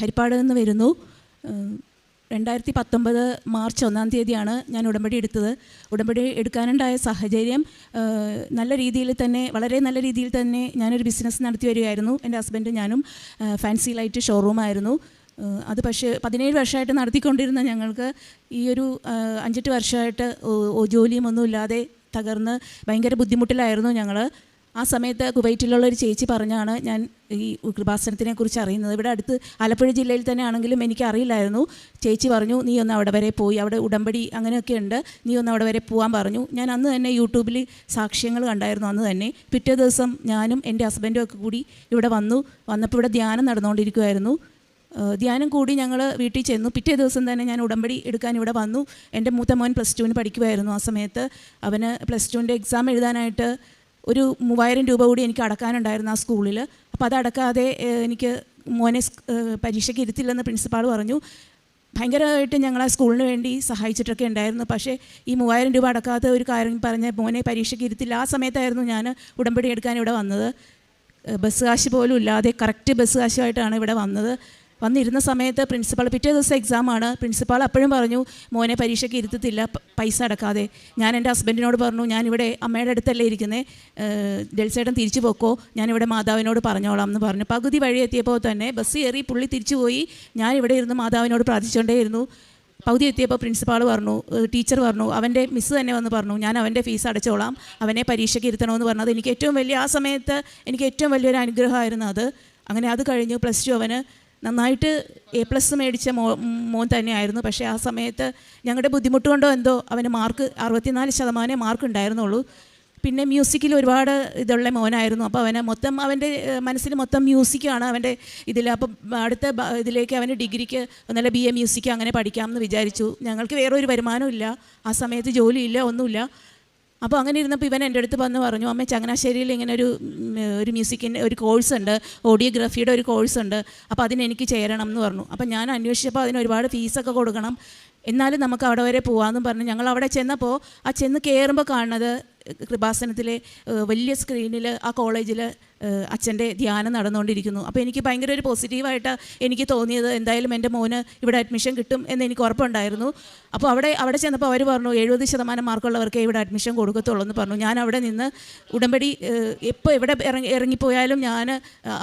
ഹരിപ്പാട് നിന്ന് വരുന്നു. രണ്ടായിരത്തി പത്തൊമ്പത് മാർച്ച് ഒന്നാം തീയതിയാണ് ഞാൻ ഉടമ്പടി എടുത്തത്. ഉടമ്പടി എടുക്കാനുണ്ടായ സാഹചര്യം നല്ല രീതിയിൽ തന്നെ വളരെ നല്ല രീതിയിൽ തന്നെ ഞാനൊരു ബിസിനസ് നടത്തി വരികയായിരുന്നു. എന്റെ ഹസ്ബൻഡും ഞാനും ഫാൻസി ലൈറ്റ് ഷോറൂമായിരുന്നു അത് പക്ഷേ പതിനേഴ് വർഷമായിട്ട് നടത്തിക്കൊണ്ടിരുന്ന ഞങ്ങൾക്ക് ഈ ഒരു അഞ്ചെട്ട് വർഷമായിട്ട് ജോലിയും ഒന്നുമില്ലാതെ തകർന്ന് ഭയങ്കര ബുദ്ധിമുട്ടിലായിരുന്നു ഞങ്ങൾ ആ സമയത്ത് കുവൈറ്റിലുള്ള ഒരു ചേച്ചി പറഞ്ഞാണ് ഞാൻ ഈ കൃപാസനത്തിനെ കുറിച്ച് അറിയുന്നത്. ഇവിടെ അടുത്ത് ആലപ്പുഴ ജില്ലയിൽ തന്നെ ആണെങ്കിലും എനിക്ക് അറിയില്ലായിരുന്നു. ചേച്ചി പറഞ്ഞു നീ ഒന്ന് അവിടെ വരെ പോയി. അവിടെ ഉടമ്പടി അങ്ങനെയൊക്കെ ഉണ്ട്. നീ ഒന്ന് അവിടെ വരെ പോകാൻ പറഞ്ഞു. ഞാൻ അന്ന് തന്നെ യൂട്യൂബിൽ സാക്ഷ്യങ്ങൾ കണ്ടായിരുന്നു അന്ന് തന്നെ. പിറ്റേ ദിവസം ഞാനും എന്റെ ഹസ്ബൻഡും ഒക്കെ കൂടി ഇവിടെ വന്നു. വന്നപ്പോൾ ഇവിടെ ധ്യാനം നടന്നുകൊണ്ടിരിക്കുമായിരുന്നു ധ്യാനം കൂടി ഞങ്ങൾ വീട്ടിൽ ചെന്നു. പിറ്റേ ദിവസം തന്നെ ഞാൻ ഉടമ്പടി എടുക്കാൻ ഇവിടെ വന്നു. എന്റെ മൂത്ത മോൻ പ്ലസ് ടുവിന് പഠിക്കുമായിരുന്നു ആ സമയത്ത്. അവന് പ്ലസ് ടുവിന്റെ എക്സാം എഴുതാനായിട്ട് ഒരു മൂവായിരം രൂപ കൂടി എനിക്ക് അടക്കാനുണ്ടായിരുന്നു ആ സ്കൂളിൽ അപ്പോൾ അത് അടക്കാതെ എനിക്ക് മോനെ പരീക്ഷയ്ക്ക് ഇരുത്തില്ലെന്ന് പ്രിൻസിപ്പാൾ പറഞ്ഞു. ഭയങ്കരമായിട്ട് ഞങ്ങൾ ആ സ്കൂളിന് വേണ്ടി സഹായിച്ചിട്ടൊക്കെ ഉണ്ടായിരുന്നു. പക്ഷേ ഈ മൂവായിരം രൂപ അടക്കാത്ത ഒരു കാര്യം പറഞ്ഞ മോനെ പരീക്ഷയ്ക്ക് ഇരുത്തില്ല. ആ സമയത്തായിരുന്നു ഞാൻ ഉടമ്പടി എടുക്കാൻ ഇവിടെ വന്നത്. ബസ് കാശ് പോലും ഇല്ലാതെ കറക്റ്റ് ബസ് കാശുമായിട്ടാണ് ഇവിടെ വന്നത്. വന്നിരുന്ന സമയത്ത് പ്രിൻസിപ്പാൾ പിറ്റേ ദിവസം എക്സാമാണ് പ്രിൻസിപ്പാൾ അപ്പോഴും പറഞ്ഞു മോനെ പരീക്ഷയ്ക്ക് ഇരുത്തത്തില്ല പൈസ അടക്കാതെ. ഞാൻ എന്റെ ഹസ്ബൻഡിനോട് പറഞ്ഞു ഞാനിവിടെ അമ്മയുടെ അടുത്തല്ലേ ഇരിക്കുന്നത് ഡെൽസേട്ടൻ തിരിച്ചു പോക്കോ. ഞാനിവിടെ മാതാവിനോട് പറഞ്ഞോളാം എന്ന് പറഞ്ഞു. പകുതി വഴി എത്തിയപ്പോൾ തന്നെ ബസ് കയറി പുള്ളി തിരിച്ചു പോയി. ഞാൻ ഇവിടെ ഇരുന്ന് മാതാവിനോട് പ്രാർത്ഥിച്ചുകൊണ്ടേയിരുന്നു പകുതി എത്തിയപ്പോൾ പ്രിൻസിപ്പാൾ പറഞ്ഞു ടീച്ചർ പറഞ്ഞു അവന്റെ മിസ്സ് തന്നെ വന്ന് പറഞ്ഞു ഞാൻ അവന്റെ ഫീസ് അടച്ചോളാം. അവനെ പരീക്ഷയ്ക്ക് ഇരുത്തണമെന്ന് പറഞ്ഞത് എനിക്ക് ഏറ്റവും വലിയ ആ സമയത്ത് എനിക്ക് ഏറ്റവും വലിയൊരു അനുഗ്രഹമായിരുന്നു അത്. അങ്ങനെ അത് കഴിഞ്ഞു പ്ലസ് ടു അവന് നന്നായിട്ട് എ പ്ലസ് മേടിച്ച മോ മോൻ തന്നെയായിരുന്നു. പക്ഷേ ആ സമയത്ത് ഞങ്ങളുടെ ബുദ്ധിമുട്ട് കൊണ്ടോ എന്തോ അവന് മാർക്ക് അറുപത്തിനാല് ശതമാനമേ മാർക്ക് ഉണ്ടായിരുന്നുള്ളൂ. പിന്നെ മ്യൂസിക്കിൽ ഒരുപാട് ഇതുള്ള മോനായിരുന്നു. അപ്പോൾ അവനെ മൊത്തം അവന്റെ മനസ്സിൽ മൊത്തം മ്യൂസിക്കാണ് അവന്റെ ഇതിൽ. അപ്പം അടുത്ത ഇതിലേക്ക് അവന് ഡിഗ്രിക്ക് ഒന്നല്ല ബി എ മ്യൂസിക്ക് അങ്ങനെ പഠിക്കാമെന്ന് വിചാരിച്ചു. ഞങ്ങൾക്ക് വേറൊരു വരുമാനമില്ല ആ സമയത്ത് ജോലിയില്ല ഒന്നുമില്ല. അപ്പോൾ അങ്ങനെ ഇരുന്നപ്പോൾ ഇവൻ എന്റെ അടുത്ത് വന്ന് പറഞ്ഞു അമ്മ ചങ്ങനാശ്ശേരിയിൽ ഇങ്ങനെ ഒരു ഒരു മ്യൂസിക്കിന്റെ ഒരു കോഴ്സ് ഉണ്ട് ഓഡിയോഗ്രാഫിയുടെ ഒരു കോഴ്സ് ഉണ്ട് അപ്പോൾ അതിന് എനിക്ക് ചേരണം എന്ന് പറഞ്ഞു. അപ്പോൾ ഞാൻ അന്വേഷിച്ചപ്പോൾ അതിന് ഒരുപാട് ഫീസൊക്കെ കൊടുക്കണം. എന്നാലും നമുക്ക് അവിടെ വരെ പോകാമെന്നും പറഞ്ഞു. ഞങ്ങൾ അവിടെ ചെന്നപ്പോൾ ആ ചെന്ന് കയറുമ്പോൾ കാണുന്നത് കൃപാസനത്തിലെ വലിയ സ്ക്രീനിൽ ആ കോളേജിൽ അച്ഛന്റെ ധ്യാനം നടന്നുകൊണ്ടിരിക്കുന്നു. അപ്പോൾ എനിക്ക് ഭയങ്കര ഒരു പോസിറ്റീവായിട്ട് എനിക്ക് തോന്നിയത് എന്തായാലും എന്റെ മോന് ഇവിടെ അഡ്മിഷൻ കിട്ടും എന്ന് എനിക്ക് ഉറപ്പുണ്ടായിരുന്നു. അപ്പോൾ അവിടെ അവിടെ ചെന്നപ്പോൾ അവർ പറഞ്ഞു എഴുപത് ശതമാനം മാർക്കുള്ളവർക്കേ ഇവിടെ അഡ്മിഷൻ കൊടുക്കത്തുള്ളൂ എന്ന് പറഞ്ഞു. ഞാൻ അവിടെ നിന്ന് ഉടമ്പടി എപ്പോൾ എവിടെ ഇറങ്ങി ഇറങ്ങിപ്പോയാലും ഞാൻ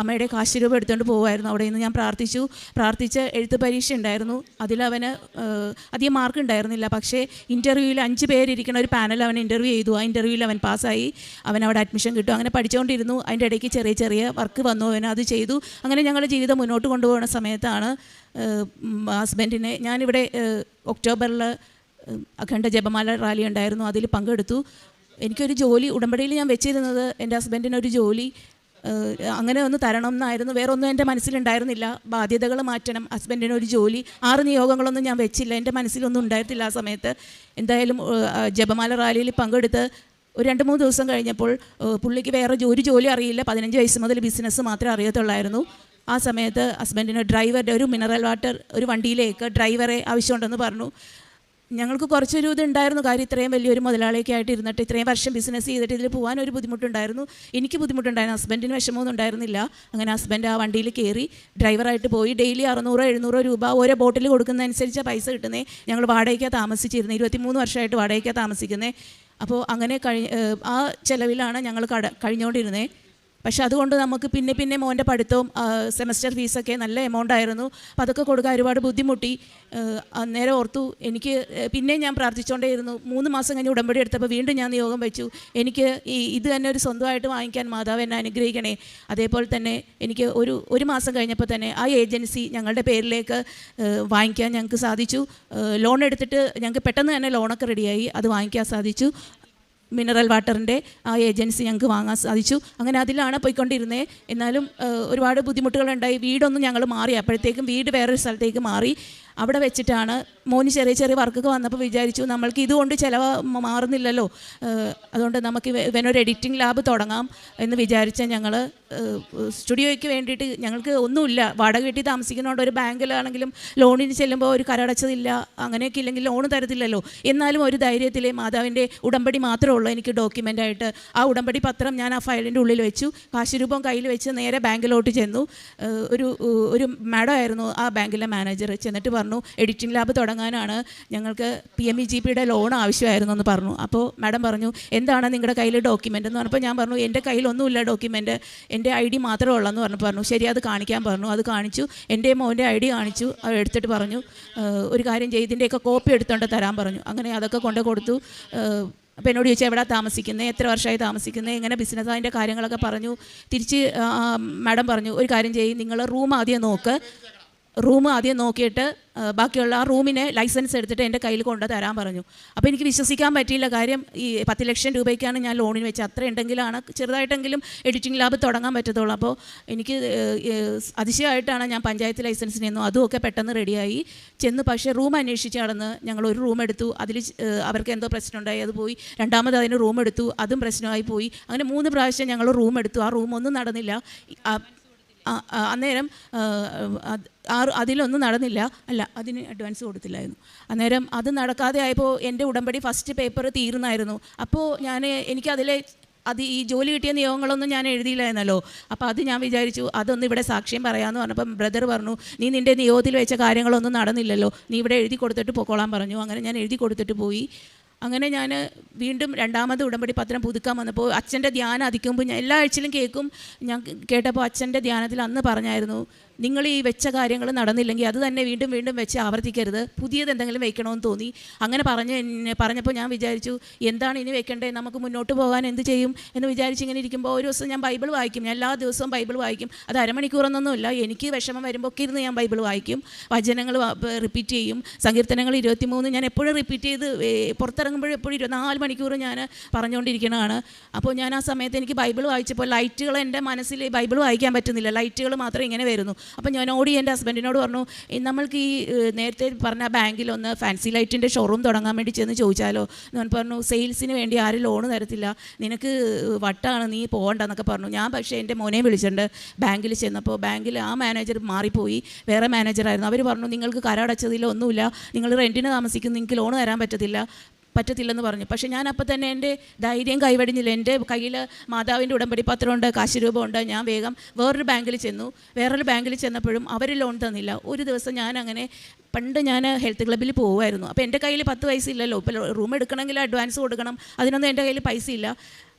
അമ്മയുടെ കാശ് രൂപ എടുത്തുകൊണ്ട് പോകുമായിരുന്നു അവിടെ നിന്ന് ഞാൻ പ്രാർത്ഥിച്ചു. പ്രാർത്ഥിച്ച് എഴുത്ത് പരീക്ഷ ഉണ്ടായിരുന്നു. അതിലവന് അധികം മാർക്ക് ഉണ്ടായിരുന്നില്ല പക്ഷേ ഇന്റർവ്യൂവിൽ അഞ്ച് പേരിരിക്കുന്ന ഒരു പാനൽ അവൻ ഇന്റർവ്യൂ ചെയ്തു. ആ ഇന്റർവ്യൂവിൽ അവൻ പാസ്സായി. അവൻ അവിടെ അഡ്മിഷൻ കിട്ടും. അങ്ങനെ പഠിച്ചുകൊണ്ടിരുന്നു അതിന്റെ ഇടയ്ക്ക് ചെറിയ ചെറിയ വർക്ക് വന്നു. അവൻ അത് ചെയ്തു. അങ്ങനെ ഞങ്ങളുടെ ജീവിതം മുന്നോട്ട് കൊണ്ടുപോകുന്ന സമയത്താണ് ഹസ്ബൻഡിനെ ഞാനിവിടെ ഒക്ടോബറിൽ അഖണ്ഡ ജപമാല റാലി ഉണ്ടായിരുന്നു. അതിൽ പങ്കെടുത്തു. എനിക്കൊരു ജോലി ഉടമ്പടിയിൽ ഞാൻ വെച്ചിരുന്നത് എന്റെ ഹസ്ബൻഡിനൊരു ജോലി അങ്ങനെ ഒന്ന് തരണം എന്നായിരുന്നു. വേറെ ഒന്നും എന്റെ മനസ്സിലുണ്ടായിരുന്നില്ല. ബാധ്യതകൾ മാറ്റണം. ഹസ്ബൻഡിന് ഒരു ജോലി. ആറ് നിയോഗങ്ങളൊന്നും ഞാൻ വെച്ചില്ല. എന്റെ മനസ്സിലൊന്നും ഉണ്ടായിരുന്നില്ല ആ സമയത്ത്. എന്തായാലും ജപമാല റാലിയിൽ പങ്കെടുത്ത് ഒരു രണ്ട് മൂന്ന് ദിവസം കഴിഞ്ഞപ്പോൾ പുള്ളിക്ക് വേറെ ഒരു ജോലി അറിയില്ല. പതിനഞ്ച് വയസ്സ് മുതൽ ബിസിനസ് മാത്രമേ അറിയത്തുള്ളായിരുന്നു. ആ സമയത്ത് ഹസ്ബൻഡിന് ഡ്രൈവറുടെ ഒരു മിനറൽ വാട്ടർ ഒരു വണ്ടിയിലേക്ക് ഡ്രൈവറെ ആവശ്യമുണ്ടെന്ന് പറഞ്ഞു. ഞങ്ങൾക്ക് കുറച്ചൊരു ഇതുണ്ടായിരുന്നു. കാര്യം ഇത്രയും വലിയൊരു മുതലാളിയൊക്കെ ആയിട്ട് ഇരുന്നിട്ട് ഇത്രയും വർഷം ബിസിനസ് ചെയ്തിട്ട് ഇതിൽ പോകാൻ ഒരു ബുദ്ധിമുട്ടുണ്ടായിരുന്നു. എനിക്ക് ബുദ്ധിമുട്ടുണ്ടായിരുന്നു. ഹസ്ബൻഡിന് വിഷമമൊന്നും ഉണ്ടായിരുന്നില്ല. അങ്ങനെ ഹസ്ബൻഡ് ആ വണ്ടിയിൽ കയറി ഡ്രൈവറായിട്ട് പോയി. ഡെയിലി അറുന്നൂറോ എഴുന്നൂറോ രൂപ ഓരോ ബോട്ടിൽ കൊടുക്കുന്നതനുസരിച്ച് പൈസ കിട്ടുന്നത് ഞങ്ങൾ വാടകയ്ക്കാണ് താമസിച്ചിരുന്നത് ഇരുപത്തിമൂന്ന് വർഷമായിട്ട് വാടകയ്ക്കാണ് താമസിക്കുന്നത് അപ്പോൾ അങ്ങനെ കഴി ആ ചിലവിലാണ് ഞങ്ങൾ കഴിഞ്ഞുകൊണ്ടിരുന്നത്. പക്ഷെ അതുകൊണ്ട് നമുക്ക് പിന്നെ പിന്നെ മോന്റെ പഠിത്തവും സെമസ്റ്റർ ഫീസൊക്കെ നല്ല എമൗണ്ട് ആയിരുന്നു. അപ്പം അതൊക്കെ കൊടുക്കാൻ ഒരുപാട് ബുദ്ധിമുട്ടി. അന്നേരം ഓർത്തു എനിക്ക് പിന്നെ ഞാൻ പ്രാർത്ഥിച്ചുകൊണ്ടേയിരുന്നു. മൂന്ന് മാസം കഴിഞ്ഞ് ഉടമ്പടി എടുത്തപ്പോൾ വീണ്ടും ഞാൻ നിയോഗം വെച്ചു. എനിക്ക് ഈ ഇത് തന്നെ ഒരു സ്വന്തമായിട്ട് വാങ്ങിക്കാൻ മാതാവ് എന്നെ അനുഗ്രഹിക്കണേ. അതേപോലെ തന്നെ എനിക്ക് ഒരു ഒരു മാസം കഴിഞ്ഞപ്പോൾ തന്നെ ആ ഏജൻസി ഞങ്ങളുടെ പേരിലേക്ക് വാങ്ങിക്കാൻ ഞങ്ങൾക്ക് സാധിച്ചു. ലോൺ എടുത്തിട്ട് ഞങ്ങൾക്ക് പെട്ടെന്ന് തന്നെ ലോണൊക്കെ റെഡിയായി അത് വാങ്ങിക്കാൻ സാധിച്ചു. മിനറൽ വാട്ടറിന്റെ ആ ഏജൻസി ഞങ്ങൾക്ക് വാങ്ങാൻ സാധിച്ചു. അങ്ങനെ അതിലാണ് പോയിക്കൊണ്ടിരുന്നത് എന്നാലും ഒരുപാട് ബുദ്ധിമുട്ടുകളുണ്ടായി. വീടൊന്നും ഞങ്ങൾ മാറി. അപ്പോഴത്തേക്കും വീട് വേറൊരു സ്ഥലത്തേക്ക് മാറി. അവിടെ വെച്ചിട്ടാണ് മോന് ചെറിയ ചെറിയ വർക്കൊക്കെ വന്നപ്പോൾ വിചാരിച്ചു നമ്മൾക്ക് ഇതുകൊണ്ട് ചിലവ് മാറുന്നില്ലല്ലോ. അതുകൊണ്ട് നമുക്ക് ഇവ- ഇവനൊരു എഡിറ്റിംഗ് ലാബ് തുടങ്ങാം. എന്ന് വിചാരിച്ച ഞങ്ങൾ സ്റ്റുഡിയോയ്ക്ക് വേണ്ടിയിട്ട് ഞങ്ങൾക്ക് ഒന്നുമില്ല. വാടക വീട്ടിൽ താമസിക്കുന്നതുകൊണ്ട് ഒരു ബാങ്കിലാണെങ്കിലും ലോണിന് ചെല്ലുമ്പോൾ ഒരു കരടച്ചതില്ല അങ്ങനെയൊക്കെ ഇല്ലെങ്കിൽ ലോൺ തരത്തില്ലല്ലോ. എന്നാലും ഒരു ധൈര്യത്തിൽ മാതാവിന്റെ ഉടമ്പടി മാത്രമേ ഉള്ളൂ എനിക്ക് ഡോക്യുമെന്റായിട്ട്. ആ ഉടമ്പടി പത്രം ഞാൻ ആ ഫയലിന്റെ ഉള്ളിൽ വെച്ചു. കാശ് രൂപം കയ്യിൽ വെച്ച് നേരെ ബാങ്കിലോട്ട് ചെന്നു. ഒരു ഒരു മാഡം ആയിരുന്നു ആ ബാങ്കിലെ മാനേജർ. ചെന്നിട്ട് പറഞ്ഞു എഡിറ്റിംഗ് ലാബ് തുടങ്ങാനാണ് ഞങ്ങൾക്ക് പി എം ഇ ജി പിയുടെ ലോൺ ആവശ്യമായിരുന്നു എന്ന് പറഞ്ഞു. അപ്പോൾ മാഡം പറഞ്ഞു എന്താണ് നിങ്ങളുടെ കയ്യിൽ ഡോക്യുമെന്റ് എന്ന് പറഞ്ഞപ്പോൾ ഞാൻ പറഞ്ഞു എന്റെ കയ്യിലൊന്നുമില്ല ഡോക്യുമെന്റ് എന്റെ ഐ ഡി മാത്രമേ ഉള്ളെന്ന് പറഞ്ഞു പറഞ്ഞു. ശരി അത് കാണിക്കാൻ പറഞ്ഞു. അത് കാണിച്ചു. എന്റെ മോന്റെ ഐ ഡി കാണിച്ചു. അത് എടുത്തിട്ട് പറഞ്ഞു. ഒരു കാര്യം ചെയ്ത് ഇതിന്റെയൊക്കെ കോപ്പി എടുത്തോണ്ട് തരാൻ പറഞ്ഞു. അങ്ങനെ അതൊക്കെ കൊണ്ട് കൊടുത്തു. അപ്പോൾ എന്നോട് ചോദിച്ചാൽ എവിടെ താമസിക്കുന്നത് എത്ര വർഷമായി താമസിക്കുന്നത് എങ്ങനെ ബിസിനസ് അതിന്റെ കാര്യങ്ങളൊക്കെ പറഞ്ഞു. തിരിച്ച് മാഡം പറഞ്ഞു ഒരു കാര്യം ചെയ്യും. നിങ്ങൾ റൂം ആദ്യം നോക്ക്. റൂം ആദ്യം നോക്കിയിട്ട് ബാക്കിയുള്ള ആ റൂമിനെ ലൈസൻസ് എടുത്തിട്ട് എന്റെ കയ്യിൽ കൊണ്ട് തരാൻ പറഞ്ഞു. അപ്പോൾ എനിക്ക് വിശ്വസിക്കാൻ പറ്റിയില്ല കാര്യം ഈ പത്ത് ലക്ഷം രൂപയ്ക്കാണ് ഞാൻ ലോണിന് വെച്ചത്. അത്ര ഉണ്ടെങ്കിലാണ് ചെറുതായിട്ടെങ്കിലും എഡിറ്റിംഗ് ലാബ് തുടങ്ങാൻ പറ്റത്തുള്ളൂ. അപ്പോൾ എനിക്ക് അതിശയമായിട്ടാണ് ഞാൻ പഞ്ചായത്ത് ലൈസൻസിന് നിന്നു അതുമൊക്കെ പെട്ടെന്ന് റെഡിയായി. ചെന്ന് പക്ഷേ റൂം അന്വേഷിച്ച് നടന്ന് ഞങ്ങൾ ഒരു റൂം എടുത്തു. അതിൽ അവർക്ക് എന്തോ പ്രശ്നമുണ്ടായി. അത് പോയി. രണ്ടാമത് അതിന് റൂം എടുത്തു. അതും പ്രശ്നമായി പോയി. അങ്ങനെ മൂന്ന് പ്രാവശ്യം ഞങ്ങൾ റൂം എടുത്തു. ആ റൂം ഒന്നും നടന്നില്ല. അന്നേരം ആറ് അതിലൊന്നും നടന്നില്ല. അല്ല അതിന് അഡ്വാൻസ് കൊടുത്തില്ലായിരുന്നു. അന്നേരം അത് നടക്കാതെ ആയപ്പോൾ എന്റെ ഉടമ്പടി ഫസ്റ്റ് പേപ്പർ തീർന്നായിരുന്നു. അപ്പോൾ ഞാൻ എനിക്കതിലെ അത് ഈ ജോലി കിട്ടിയ നിയമങ്ങളൊന്നും ഞാൻ എഴുതിയില്ലായിരുന്നല്ലോ. അപ്പോൾ അത് ഞാൻ വിചാരിച്ചു അതൊന്ന് ഇവിടെ സാക്ഷ്യം പറയാമെന്ന് പറഞ്ഞപ്പം ബ്രദർ പറഞ്ഞു നീ നിന്റെ നിയോഗത്തിൽ വെച്ച കാര്യങ്ങളൊന്നും നടന്നില്ലല്ലോ. നീ ഇവിടെ എഴുതി കൊടുത്തിട്ട് പൊക്കോളാൻ പറഞ്ഞു. അങ്ങനെ ഞാൻ എഴുതി കൊടുത്തിട്ട് പോയി. അങ്ങനെ ഞാൻ വീണ്ടും രണ്ടാമത് ഉടമ്പടി പത്രം പുതുക്കാൻ വന്നപ്പോൾ അച്ഛന്റെ ധ്യാനം അധികം ഞാൻ എല്ലാ ആഴ്ചയിലും കേൾക്കും. ഞാൻ കേട്ടപ്പോൾ അച്ഛന്റെ ധ്യാനത്തിൽ അന്ന് പറഞ്ഞായിരുന്നു നിങ്ങൾ ഈ വെച്ച കാര്യങ്ങൾ നടന്നില്ലെങ്കിൽ അത് തന്നെ വീണ്ടും വീണ്ടും വെച്ച് ആവർത്തിക്കരുത്. പുതിയത് എന്തെങ്കിലും വെക്കണമെന്ന് തോന്നി. അങ്ങനെ പറഞ്ഞ് പറഞ്ഞപ്പോൾ ഞാൻ വിചാരിച്ചു എന്താണ് ഇനി വെക്കേണ്ടത് നമുക്ക് മുന്നോട്ട് പോകാൻ എന്ത് ചെയ്യും? എന്ന് വിചാരിച്ച് ഇങ്ങനെ ഇരിക്കുമ്പോൾ ഒരു ദിവസം ഞാൻ ബൈബിൾ വായിക്കും. ഞാൻ എല്ലാ ദിവസവും ബൈബിൾ വായിക്കും. അത് അരമണിക്കൂറൊന്നൊന്നുമില്ല. എനിക്ക് വിഷമം വരുമ്പോൾ ഒക്കെ ഇരുന്ന് ഞാൻ ബൈബിൾ വായിക്കും. വചനങ്ങൾ റിപ്പീറ്റ് ചെയ്യും. സങ്കീർത്തനങ്ങൾ ഇരുപത്തിമൂന്ന് ഞാൻ എപ്പോഴും റിപ്പീറ്റ് ചെയ്ത് പുറത്തിറങ്ങുമ്പോഴും എപ്പോഴും ഇരുപത്തിനാല് മണിക്കൂർ ഞാൻ പറഞ്ഞുകൊണ്ടിരിക്കുന്നതാണ്. അപ്പോൾ ഞാൻ ആ സമയത്ത് എനിക്ക് ബൈബിൾ വായിച്ചപ്പോൾ ലൈറ്റുകൾ എന്റെ മനസ്സിൽ ബൈബിൾ വായിക്കാൻ പറ്റുന്നില്ല. ലൈറ്റുകൾ മാത്രം ഇങ്ങനെ വരുന്നു. അപ്പോൾ ഞാൻ ഓടി എന്റെ ഹസ്ബൻഡിനോട് പറഞ്ഞു "ഏ, നമ്മൾക്ക് ഈ നേരത്തെ പറഞ്ഞ ബാങ്കിൽ ഒന്ന് ഫാൻസി ലൈറ്റിന്റെ ഷോറൂം തുടങ്ങാൻ വേണ്ടി ചെന്ന് ചോദിച്ചാലോ? ഞാൻ പറഞ്ഞു സെയിൽസിന് വേണ്ടി ആരും ലോൺ തരത്തില്ല. നിനക്ക് വട്ടാണ് നീ പോകണ്ടെന്നൊക്കെ പറഞ്ഞു. ഞാൻ പക്ഷേ എന്റെ മോനെ വിളിച്ചിട്ടുണ്ട് ബാങ്കിൽ ചെന്നപ്പോൾ ബാങ്കിൽ ആ മാനേജർ മാറിപ്പോയി. വേറെ മാനേജറായിരുന്നു. അവർ പറഞ്ഞു നിങ്ങൾക്ക് കരടച്ചതിലോ ഒന്നുമില്ല നിങ്ങൾ റെന്റിന് താമസിക്കുന്നു. നിങ്ങൾക്ക് ലോൺ തരാൻ പറ്റത്തില്ല. പറ്റത്തില്ലെന്ന് പറഞ്ഞു. പക്ഷേ ഞാൻ അപ്പം തന്നെ എന്റെ ധൈര്യം കൈവടിഞ്ഞില്ല. എന്റെ കയ്യിൽ മാതാവിന്റെ ഉടമ്പടി പത്രമുണ്ട് കാശ് രൂപമുണ്ട് ഞാൻ വേഗം വേറൊരു ബാങ്കിൽ ചെന്നു. വേറൊരു ബാങ്കിൽ ചെന്നപ്പോഴും അവർ ലോൺ തന്നില്ല. ഒരു ദിവസം ഞാൻ അങ്ങനെ പണ്ട് ഞാൻ ഹെൽത്ത് ക്ലബ്ബിൽ പോകുമായിരുന്നു അപ്പോൾ എന്റെ കയ്യിൽ പത്ത് പൈസ ഇല്ലല്ലോ. ഇപ്പോൾ റൂം എടുക്കണമെങ്കിൽ അഡ്വാൻസ് കൊടുക്കണം. അതിനൊന്നും എന്റെ കയ്യിൽ പൈസ ഇല്ല.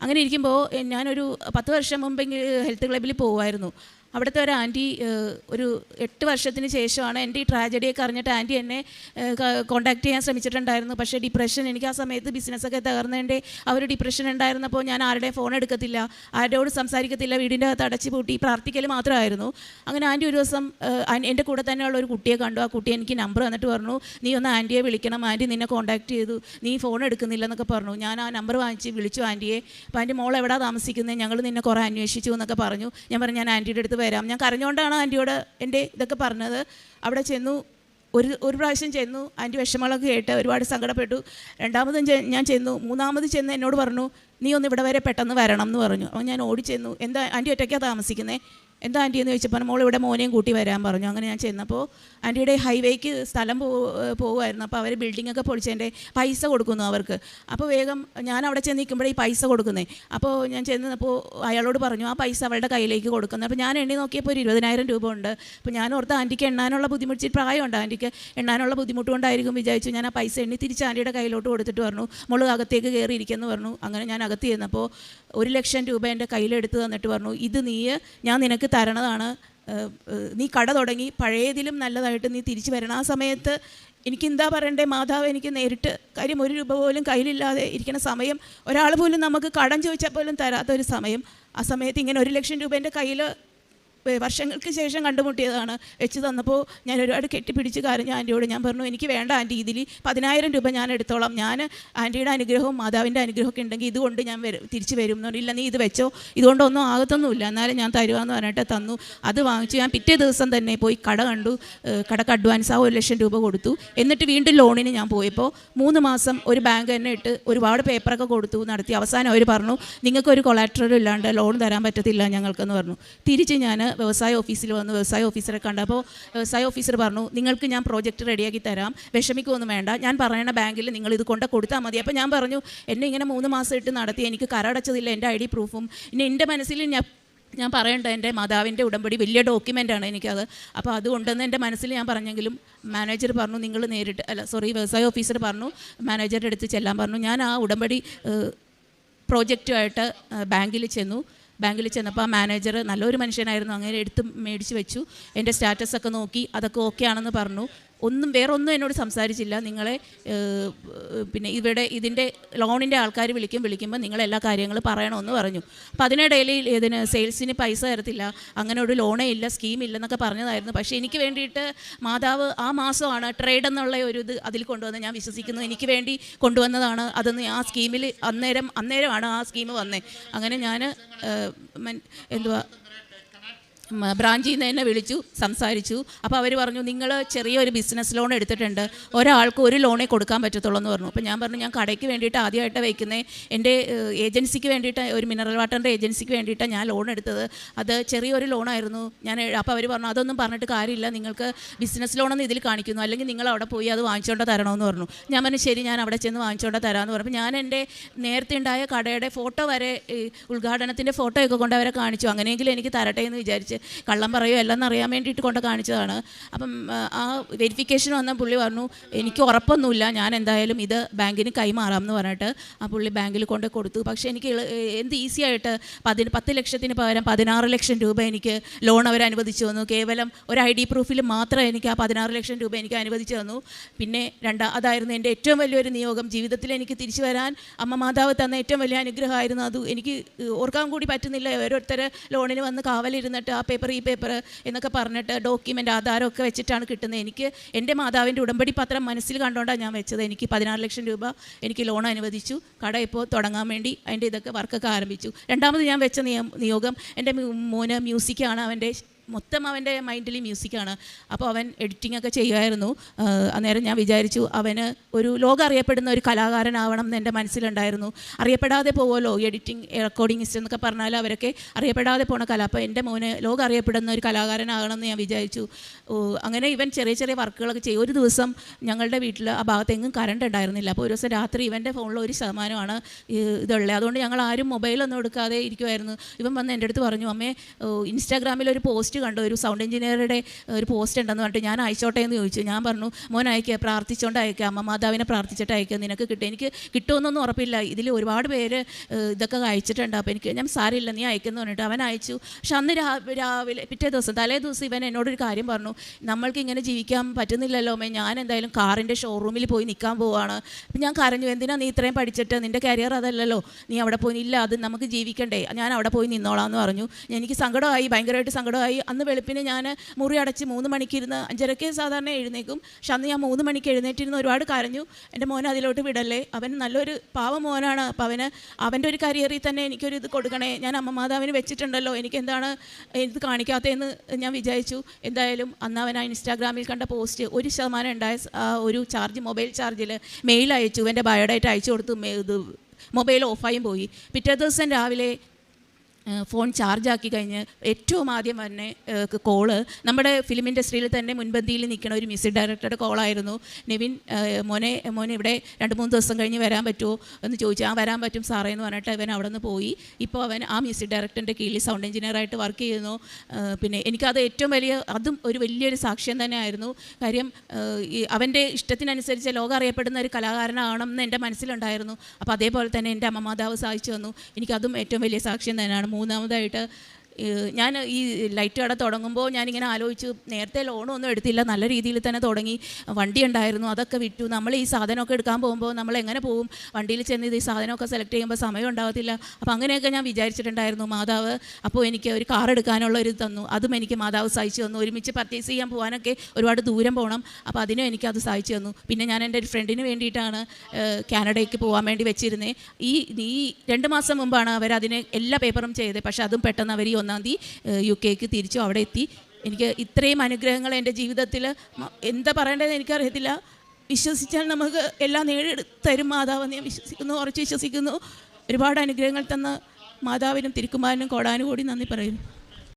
അങ്ങനെ ഇരിക്കുമ്പോൾ ഞാനൊരു പത്ത് വർഷം മുമ്പെങ്കിൽ ഹെൽത്ത് ക്ലബ്ബിൽ പോകുമായിരുന്നു അവിടുത്തെ ഒരു ആന്റി ഒരു എട്ട് വർഷത്തിന് ശേഷമാണ് എന്റെ ഈ ട്രാജഡിയൊക്കെ അറിഞ്ഞിട്ട് ആന്റി എന്നെ കോൺടാക്ട് ചെയ്യാൻ ശ്രമിച്ചിട്ടുണ്ടായിരുന്നു. പക്ഷേ ഡിപ്രഷൻ എനിക്ക് ആ സമയത്ത് ബിസിനസ്സൊക്കെ തകർന്നതിന്റെ ആ ഒരു ഡിപ്രഷൻ ഉണ്ടായിരുന്നപ്പോൾ ഞാൻ ആരുടെയും ഫോൺ എടുക്കത്തില്ല ആരോട് സംസാരിക്കത്തില്ല വീടിന്റെ അകത്ത് അടച്ചു പൂട്ടി പ്രാർത്ഥിക്കൽ മാത്രമായിരുന്നു. അങ്ങനെ ആന്റി ഒരു ദിവസം എന്റെ കൂടെ തന്നെയുള്ള ഒരു കുട്ടിയെ കണ്ടു. ആ കുട്ടി എനിക്ക് നമ്പർ തന്നിട്ട് പറഞ്ഞു നീ ഒന്ന് ആന്റിയെ വിളിക്കണം. ആന്റി നിന്നെ കോൺടാക്ട് ചെയ്തു. നീ ഫോൺ എടുക്കുന്നില്ല എന്നൊക്കെ പറഞ്ഞു. ഞാൻ ആ നമ്പർ വാങ്ങിച്ച് വിളിച്ചു ആന്റിയെ. അപ്പോൾ ആന്റി മോൾ എവിടെ താമസിക്കുന്നത് ഞങ്ങൾ നിന്നെ കുറേ അന്വേഷിച്ചു എന്നൊക്കെ പറഞ്ഞു. ഞാൻ പറഞ്ഞു ഞാൻ ആന്റിയുടെ അടുത്ത് വരാം. ഞാൻ കരഞ്ഞുകൊണ്ടാണ് ആന്റിയോട് എന്റെ ഇതൊക്കെ പറഞ്ഞത്. അവിടെ ചെന്നു ഒരു ഒരു പ്രാവശ്യം ചെന്നു ആന്റി വിഷമങ്ങളൊക്കെ കേട്ട് ഒരുപാട് സങ്കടപ്പെട്ടു. രണ്ടാമതും ഞാൻ ചെന്നു മൂന്നാമത് ചെന്ന് എന്നോട് പറഞ്ഞു നീ ഒന്ന് ഇവിടെ വരെ പെട്ടെന്ന് വരണം എന്ന് പറഞ്ഞു. അപ്പോൾ ഞാൻ ഓടി ചെന്നു. എന്താ ആന്റി ഒറ്റയ്ക്കാണ് താമസിക്കുന്നത് എന്താ ആന്റി എന്ന് ചോദിച്ചപ്പോൾ മോൾ ഇവിടെ മോനെയും കൂട്ടി വരാൻ പറഞ്ഞു. അങ്ങനെ ഞാൻ ചെന്നപ്പോൾ ആന്റിയുടെ ഹൈവേക്ക് സ്ഥലം പോ പോകുമായിരുന്നു അപ്പോൾ അവർ ബിൽഡിംഗ് ഒക്കെ പൊളിച്ചതിന്റെ പൈസ കൊടുക്കുന്നു അവർക്ക്. അപ്പോൾ വേഗം ഞാൻ അവിടെ ചെന്ന് നിൽക്കുമ്പോൾ ഈ പൈസ കൊടുക്കുന്നേ. അപ്പോൾ ഞാൻ ചെന്നപ്പോൾ അയാളോട് പറഞ്ഞു ആ പൈസ അവളുടെ കയ്യിലേക്ക് കൊടുക്കുന്നത് അപ്പോൾ ഞാൻ എണ്ണി നോക്കിയപ്പോൾ ഒരു ഇരുപതിനായിരം രൂപ ഉണ്ട്. അപ്പോൾ ഞാൻ ഓർത്ത് ആന്റിക്ക് എണ്ണാനുള്ള ബുദ്ധിമുട്ട് പ്രായമുണ്ട്. ആന്റിക്ക് എണ്ണാനുള്ള ബുദ്ധിമുട്ട് കൊണ്ടായിരിക്കും വിചാരിച്ചു. ഞാൻ ആ പൈസ എണ്ണി തിരിച്ച് ആന്റിയുടെ കയ്യിലോട്ട് കൊടുത്തിട്ട് പറഞ്ഞു. മോൾ അകത്തേക്ക് കയറിയിരിക്കുന്നു പറഞ്ഞു. അങ്ങനെ ഞാൻ അകത്ത് ചെന്നപ്പോൾ ഒരു ലക്ഷം രൂപ എന്റെ കയ്യിലെടുത്ത് തന്നിട്ട് പറഞ്ഞു ഇത് നീ ഞാൻ നിനക്ക് തരണതാണ്. നീ കട തുടങ്ങി പഴയതിലും നല്ലതായിട്ട് നീ തിരിച്ചു വരണം. ആ സമയത്ത് എനിക്ക് എന്താ പറയണ്ടേ മാതാവ് എനിക്ക് നേരിട്ട് കാര്യം ഒരു രൂപ പോലും കയ്യിലില്ലാതെ ഇരിക്കുന്ന സമയം ഒരാൾ പോലും നമുക്ക് കടം ചോദിച്ചാൽ പോലും തരാത്ത ഒരു സമയം. ആ സമയത്ത് ഇങ്ങനെ ഒരു ലക്ഷം രൂപ എന്റെ കയ്യിൽ വർഷങ്ങൾക്ക് ശേഷം കണ്ടുമുട്ടിയതാണ്. വെച്ച് തന്നപ്പോൾ ഞാൻ ഒരുപാട് കെട്ടിപ്പിടിച്ച് കരഞ്ഞു ആന്റിയോട് ഞാൻ പറഞ്ഞു എനിക്ക് വേണ്ട ആന്റി ഇതിൽ പതിനായിരം രൂപ ഞാൻ എടുത്തോളാം. ഞാൻ ആന്റിയുടെ അനുഗ്രഹവും മാതാവിന്റെ അനുഗ്രഹമൊക്കെ ഉണ്ടെങ്കിൽ ഇതുകൊണ്ട് ഞാൻ വരും തിരിച്ച് വരും. എന്ന് പറഞ്ഞില്ല നീ ഇത് വെച്ചോ. ഇതുകൊണ്ടൊന്നും ആകത്തൊന്നുമില്ല. എന്നാലും ഞാൻ തരുവാന്ന് പറഞ്ഞിട്ട് തന്നു. അത് വാങ്ങിച്ചു ഞാൻ പിറ്റേ ദിവസം തന്നെ പോയി കട കണ്ടു. കടക്ക് അഡ്വാൻസ് ആ ഒരു ലക്ഷം രൂപ കൊടുത്തു. എന്നിട്ട് വീണ്ടും ലോണിന് ഞാൻ പോയപ്പോൾ മൂന്ന് മാസം ഒരു ബാങ്ക് തന്നെ ഇട്ട് ഒരുപാട് പേപ്പറൊക്കെ കൊടുത്തു നടത്തി. അവസാനം അവർ പറഞ്ഞു നിങ്ങൾക്ക് ഒരു ഇല്ലാണ്ട് ലോൺ തരാൻ പറ്റത്തില്ല ഞങ്ങൾക്കെന്ന് പറഞ്ഞു. തിരിച്ച് ഞാൻ വ്യവസായ ഓഫീസിൽ വന്നു വ്യവസായ ഓഫീസറെ കണ്ടപ്പോൾ വ്യവസായ ഓഫീസർ പറഞ്ഞു നിങ്ങൾക്ക് ഞാൻ പ്രോജക്റ്റ് റെഡിയാക്കി തരാം വിഷമിക്കൊന്നും വേണ്ട. ഞാൻ പറയുന്ന ബാങ്കിൽ നിങ്ങൾ ഇത് കൊണ്ട് കൊടുത്താൽ മതി. അപ്പോൾ ഞാൻ പറഞ്ഞു എന്നെ ഇങ്ങനെ മൂന്ന് മാസം ഇട്ട് നടത്തി എനിക്ക് കരടച്ചതില്ല എന്റെ ഐ ഡി പ്രൂഫും. ഇനി എന്റെ മനസ്സിൽ ഞാൻ ഞാൻ പറയണ്ട എന്റെ മാതാവിന്റെ ഉടമ്പടി വലിയ ഡോക്യുമെന്റാണ് എനിക്കത്. അപ്പോൾ അതുകൊണ്ടെന്ന് എന്റെ മനസ്സിൽ ഞാൻ പറഞ്ഞെങ്കിലും മാനേജർ പറഞ്ഞു നിങ്ങൾ നേരിട്ട് അല്ല സോറി വ്യവസായ ഓഫീസർ പറഞ്ഞു മാനേജറുടെ അടുത്ത് ചെല്ലാൻ പറഞ്ഞു ഞാൻ ആ ഉടമ്പടി പ്രോജക്റ്റുമായിട്ട് ബാങ്കിൽ ചെന്നു. ബാങ്കിൽ ചെന്നപ്പോൾ ആ മാനേജർ നല്ലൊരു മനുഷ്യനായിരുന്നു. അങ്ങനെ എടുത്ത് മേടിച്ച് വെച്ചു. എന്റെ സ്റ്റാറ്റസ് ഒക്കെ നോക്കി. അതൊക്കെ ഓക്കെ ആണെന്ന് പറഞ്ഞു. ഒന്നും വേറൊന്നും എന്നോട് സംസാരിച്ചില്ല. നിങ്ങളെ പിന്നെ ഇവിടെ ഇതിന്റെ ലോണിന്റെ ആൾക്കാർ വിളിക്കും വിളിക്കുമ്പോൾ നിങ്ങൾ എല്ലാ കാര്യങ്ങളും പറയണമെന്ന് പറഞ്ഞു. അപ്പോൾ അതിനിടയിൽ ഇതിന് സെയിൽസിന് പൈസ തരത്തില്ല. അങ്ങനെ ഒരു ലോണേ ഇല്ല സ്കീം ഇല്ലെന്നൊക്കെ പറഞ്ഞതായിരുന്നു. പക്ഷേ എനിക്ക് വേണ്ടിയിട്ട് മാതാവ് ആ മാസമാണ് ട്രേഡ് എന്നുള്ള ഒരു ഇത് അതിൽ കൊണ്ടുവന്ന് ഞാൻ വിശ്വസിക്കുന്നു. എനിക്ക് വേണ്ടി കൊണ്ടുവന്നതാണ് അതെന്ന് ആ സ്കീമിൽ അന്നേരം അന്നേരമാണ് ആ സ്കീം വന്നത് അങ്ങനെ ഞാൻ എന്തുവാ ബ്രാഞ്ചിൽ നിന്ന് തന്നെ വിളിച്ചു സംസാരിച്ചു. അപ്പോൾ അവർ പറഞ്ഞു നിങ്ങൾ ചെറിയൊരു ബിസിനസ് ലോൺ എടുത്തിട്ടുണ്ട്. ഒരാൾക്ക് ഒരു ലോണേ കൊടുക്കാൻ പറ്റത്തുള്ളൂ എന്ന് പറഞ്ഞു. അപ്പോൾ ഞാൻ പറഞ്ഞു ഞാൻ കടയ്ക്ക് വേണ്ടിയിട്ട് ആദ്യമായിട്ട് വയ്ക്കുന്നത് എന്റെ ഏജൻസിക്ക് വേണ്ടിയിട്ട് ഒരു മിനറൽ വാട്ടറിന്റെ ഏജൻസിക്ക് വേണ്ടിയിട്ടാണ് ഞാൻ ലോൺ എടുത്തത്. അത് ചെറിയൊരു ലോണായിരുന്നു ഞാൻ അപ്പോൾ അവർ പറഞ്ഞു അതൊന്നും പറഞ്ഞിട്ട് കാര്യമില്ല. നിങ്ങൾക്ക് ബിസിനസ് ലോണെന്ന് ഇതിൽ കാണിക്കുന്നു. അല്ലെങ്കിൽ നിങ്ങൾ അവിടെ പോയി അത് വാങ്ങിച്ചുകൊണ്ട് തരണമെന്ന് പറഞ്ഞു. ഞാൻ പറഞ്ഞു ശരി ഞാൻ അവിടെ ചെന്ന് വാങ്ങിച്ചുകൊണ്ട് തരാമെന്ന് പറഞ്ഞു. ഞാൻ എന്റെ നേരത്തെ ഉണ്ടായ കടയുടെ ഫോട്ടോ വരെ ഉദ്ഘാടനത്തിന്റെ ഫോട്ടോയൊക്കെ കൊണ്ട് അവരെ കാണിച്ചു. അങ്ങനെയെങ്കിലും എനിക്ക് തരട്ടെ എന്ന് വിചാരിച്ച് കള്ളം പറയോ എല്ലാം അറിയാൻ വേണ്ടിയിട്ട് കൊണ്ട് കാണിച്ചതാണ്. അപ്പം ആ, വെരിഫിക്കേഷൻ വന്ന പുള്ളി പറഞ്ഞു എനിക്ക് ഉറപ്പൊന്നുമില്ല ഞാൻ എന്തായാലും ഇത് ബാങ്കിന് കൈമാറാം എന്ന് പറഞ്ഞിട്ട് ആ പുള്ളി ബാങ്കിൽ കൊണ്ട് കൊടുത്തു. പക്ഷേ എനിക്ക് എന്ത് ഈസി ആയിട്ട് പതിന് പത്ത് ലക്ഷത്തിന് പകരം പതിനാറ് ലക്ഷം രൂപ എനിക്ക് ലോൺ അവർ അനുവദിച്ചു തന്നു. കേവലം ഒരു ഐ ഡി പ്രൂഫിൽ മാത്രം എനിക്ക് ആ പതിനാറ് ലക്ഷം രൂപ എനിക്ക് അനുവദിച്ചു തന്നു. പിന്നെ രണ്ടാ അതായിരുന്നു എന്റെ ഏറ്റവും വലിയൊരു നിയോഗം. ജീവിതത്തിൽ എനിക്ക് തിരിച്ചു വരാൻ അമ്മ മാതാവ് തന്ന ഏറ്റവും വലിയ അനുഗ്രഹമായിരുന്നു. അത് എനിക്ക് ഓർക്കാൻ കൂടി പറ്റുന്നില്ല. ഓരോരുത്തരെ ലോണിന് വന്ന് കാവലിരുന്നിട്ട് ആ പേപ്പർ ഈ പേപ്പർ എന്നൊക്കെ പറഞ്ഞിട്ട് ഡോക്യുമെന്റ് ആധാരമൊക്കെ വെച്ചിട്ടാണ് കിട്ടുന്നത്. എനിക്ക് എന്റെ മാതാവിന്റെ ഉടമ്പടി പത്രം മനസ്സിൽ കണ്ടുകൊണ്ടാണ് ഞാൻ വെച്ചത്. എനിക്ക് പതിനാറ് ലക്ഷം രൂപ എനിക്ക് ലോൺ അനുവദിച്ചു. കട ഇപ്പോൾ തുടങ്ങാൻ വേണ്ടി അതിന്റെ ഇതൊക്കെ വർക്കൊക്കെ ആരംഭിച്ചു. രണ്ടാമത് ഞാൻ വെച്ച നിയോഗം എന്റെ മോന് മ്യൂസിക്കാണ് അവന്റെ മൊത്തം അവന്റെ മൈൻഡിൽ മ്യൂസിക്കാണ് അപ്പോൾ അവൻ എഡിറ്റിംഗ് ഒക്കെ ചെയ്യുമായിരുന്നു. അന്നേരം ഞാൻ വിചാരിച്ചു അവന് ഒരു ലോകം അറിയപ്പെടുന്ന ഒരു കലാകാരനാവണം എന്ന് എന്റെ മനസ്സിലുണ്ടായിരുന്നു. അറിയപ്പെടാതെ പോവുമല്ലോ എഡിറ്റിംഗ് റെക്കോർഡിങ്സ്റ്റ് എന്നൊക്കെ പറഞ്ഞാൽ അവരൊക്കെ അറിയപ്പെടാതെ പോണ കല. അപ്പോൾ എന്റെ മോന് ലോകം അറിയപ്പെടുന്ന ഒരു കലാകാരനാകണം എന്ന് ഞാൻ വിചാരിച്ചു. അങ്ങനെ ഇവൻ ചെറിയ ചെറിയ വർക്കുകളൊക്കെ ചെയ്യും ഒരു ദിവസം ഞങ്ങളുടെ വീട്ടിൽ ആ ഭാഗത്തെങ്ങും കറണ്ട് ഉണ്ടായിരുന്നില്ല. അപ്പോൾ ഒരു ദിവസം രാത്രി ഇവന്റെ ഫോണിൽ ഒരു ശതമാനമാണ് ഇതുള്ളത്. അതുകൊണ്ട് ഞങ്ങൾ ആരും മൊബൈലൊന്നും എടുക്കാതെ ഇരിക്കുമായിരുന്നു ഇവൻ വന്ന് എന്റെ അടുത്ത് പറഞ്ഞു അമ്മേ ഇൻസ്റ്റാഗ്രാമിൽ ഒരു പോസ്റ്റ് കണ്ടു. ഒരു സൗണ്ട് എഞ്ചിനീയറുടെ ഒരു പോസ്റ്റ് ഉണ്ടെന്ന് പറഞ്ഞിട്ട് ഞാൻ അയച്ചോട്ടെ എന്ന് ചോദിച്ചു. ഞാൻ പറഞ്ഞു മോൻ അയക്കുക പ്രാർത്ഥിച്ചുകൊണ്ട് അയക്കുക അമ്മ മാതാവിനെ പ്രാർത്ഥിച്ചിട്ട് അയക്കുക നിനക്ക് കിട്ടും. എനിക്ക് കിട്ടുമെന്നൊന്നും ഉറപ്പില്ല. ഇതിൽ ഒരുപാട് പേര് ഇതൊക്കെ അയച്ചിട്ടുണ്ട്. അപ്പോൾ എനിക്ക് ഞാൻ സാരില്ല നീ അയക്കുന്നു പറഞ്ഞിട്ട് അവൻ അയച്ചു. പക്ഷെ അന്ന് രാവിലെ പിറ്റേ ദിവസം തലേ ദിവസം ഇവൻ എന്നോടൊരു കാര്യം പറഞ്ഞു. നമ്മൾക്ക് ഇങ്ങനെ ജീവിക്കാൻ പറ്റുന്നില്ലല്ലോ മേ. ഞാൻ എന്തായാലും കാറിന്റെ ഷോറൂമിൽ പോയി നിൽക്കാൻ പോവാണ്. അപ്പം ഞാൻ കരഞ്ഞു. എന്തിനാ നീ ഇത്രയും പഠിച്ചിട്ട്? നിന്റെ കരിയർ അതല്ലല്ലോ. നീ അവിടെ പോയി ഇല്ല അത് നമുക്ക് ജീവിക്കണ്ടേ. ഞാൻ അവിടെ പോയി നിന്നോളാം എന്ന് പറഞ്ഞു. എനിക്ക് സങ്കടമായി ഭയങ്കരമായിട്ട് സങ്കടമായി. അന്ന് വെളുപ്പിന് ഞാൻ മുറി അടച്ച് മൂന്ന് മണിക്ക് ഇരുന്ന് അഞ്ചരയ്ക്ക് സാധാരണ എഴുന്നേക്കും. പക്ഷെ അന്ന് ഞാൻ മൂന്ന് മണിക്ക് എഴുന്നേറ്റിരുന്ന് ഒരുപാട് കരഞ്ഞു. എന്റെ മോനെ അതിലോട്ട് വിടല്ലേ? അവൻ നല്ലൊരു പാവ മോനാണ്. അപ്പം അവന് അവന്റെ ഒരു കരിയറിൽ തന്നെ എനിക്കൊരു ഇത് കൊടുക്കണേ. ഞാൻ അമ്മ മാതാവിന് വെച്ചിട്ടുണ്ടല്ലോ. എനിക്ക് എന്താണ് ഇത് കാണിക്കാത്തതെന്ന് ഞാൻ വിചാരിച്ചു. എന്തായാലും അന്ന് അവൻ ആ ഇൻസ്റ്റാഗ്രാമിൽ കണ്ട പോസ്റ്റ് ഒരു ശതമാനം ഉണ്ടായ ഒരു ചാർജ് മൊബൈൽ ചാർജിൽ മെയിൽ അയച്ചു. എന്റെ ബയോഡേറ്റ അയച്ചു കൊടുത്തു മൊബൈൽ ഓഫായും പോയി. പിറ്റേ ദിവസം രാവിലെ ഫോൺ ചാർജാക്കി കഴിഞ്ഞ് ഏറ്റവും ആദ്യം തന്നെ കോൾ നമ്മുടെ ഫിലിം ഇൻഡസ്ട്രിയിൽ തന്നെ മുൻപന്തിയിൽ നിൽക്കുന്ന ഒരു മ്യൂസിക് ഡയറക്ടറുടെ കോളായിരുന്നു നിവിൻ മോനെ മോനെ ഇവിടെ രണ്ട് മൂന്ന് ദിവസം കഴിഞ്ഞ് വരാൻ പറ്റുമോ എന്ന് ചോദിച്ചു. ആ വരാൻ പറ്റും സാറേ എന്ന് പറഞ്ഞിട്ട് അവൻ അവിടെ നിന്ന് പോയി. ഇപ്പോൾ അവൻ ആ മ്യൂസിക് ഡയറക്ടറിന്റെ കീഴിൽ സൗണ്ട് എഞ്ചിനീയറായിട്ട് വർക്ക് ചെയ്യുന്നു. പിന്നെ എനിക്കത് ഏറ്റവും വലിയ അതും ഒരു വലിയൊരു സാക്ഷ്യം തന്നെയായിരുന്നു കാര്യം അവന്റെ ഇഷ്ടത്തിനനുസരിച്ച് ലോകം അറിയപ്പെടുന്ന ഒരു കലാകാരനാകണം എന്ന് എന്റെ മനസ്സിലുണ്ടായിരുന്നു. അപ്പോൾ അതേപോലെ തന്നെ എന്റെ അമ്മമാതാവ് സാധിച്ചു തന്നു. എനിക്കതും ഏറ്റവും വലിയ സാക്ഷ്യം തന്നെയാണ്. മൂന്നാമതായിട്ട് ഞാൻ ഈ ലൈറ്റ് കട തുടങ്ങുമ്പോൾ ഞാനിങ്ങനെ ആലോചിച്ചു നേരത്തെ ലോണൊന്നും എടുത്തില്ല. നല്ല രീതിയിൽ തന്നെ തുടങ്ങി. വണ്ടി ഉണ്ടായിരുന്നു. അതൊക്കെ വിറ്റു. നമ്മൾ ഈ സാധനമൊക്കെ എടുക്കാൻ പോകുമ്പോൾ നമ്മൾ എങ്ങനെ പോകും വണ്ടിയിൽ ചെന്ന് ഇത് ഈ സാധനമൊക്കെ സെലക്ട് ചെയ്യുമ്പോൾ സമയം ഉണ്ടാകത്തില്ല. അപ്പോൾ അങ്ങനെയൊക്കെ ഞാൻ വിചാരിച്ചിട്ടുണ്ടായിരുന്നു. മാതാവ് അപ്പോൾ എനിക്ക് ഒരു കാർ എടുക്കാനുള്ള ഒരു തന്നു. അതും എനിക്ക് മാതാവ് സഹായിച്ചു തന്നു. ഒരുമിച്ച് പർച്ചേസ് ചെയ്യാൻ പോകാനൊക്കെ ഒരുപാട് ദൂരം പോകണം. അപ്പോൾ അതിനും എനിക്കത് സഹായിച്ചു തന്നു. പിന്നെ ഞാൻ എന്റെ ഒരു ഫ്രണ്ടിന് വേണ്ടിയിട്ടാണ് കാനഡയ്ക്ക് പോകാൻ വേണ്ടി വെച്ചിരുന്നത്. ഈ ഈ രണ്ട് മാസം മുമ്പാണ് അവർ അതിനെ എല്ലാ പേപ്പറും ചെയ്തത്. പക്ഷേ അതും പെട്ടെന്ന് അവർ ഈ ഒന്നാം തീയതി യു കെക്ക് തിരിച്ചു അവിടെ എത്തി. എനിക്ക് ഇത്രയും അനുഗ്രഹങ്ങൾ എന്റെ ജീവിതത്തിൽ എന്താ പറയേണ്ടതെന്ന് എനിക്കറിയത്തില്ല. വിശ്വസിച്ചാൽ നമുക്ക് എല്ലാം നേടിത്തരും തരും മാതാവെന്ന് ഞാൻ വിശ്വസിക്കുന്നു ഉറച്ച് വിശ്വസിക്കുന്നു. ഒരുപാട് അനുഗ്രഹങ്ങൾ തന്ന മാതാവിനും തിരുക്കുമാരനും കോടാനും കൂടി നന്ദി പറയുന്നു.